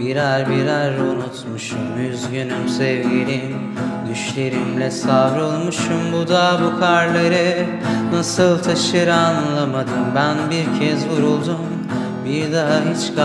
Birer birer unutmuşum üzgünüm sevgilim. Düşlerimle savrulmuşum bu da bu karları Nasıl taşır anlamadım ben bir kez vuruldum. Bir daha hiç kal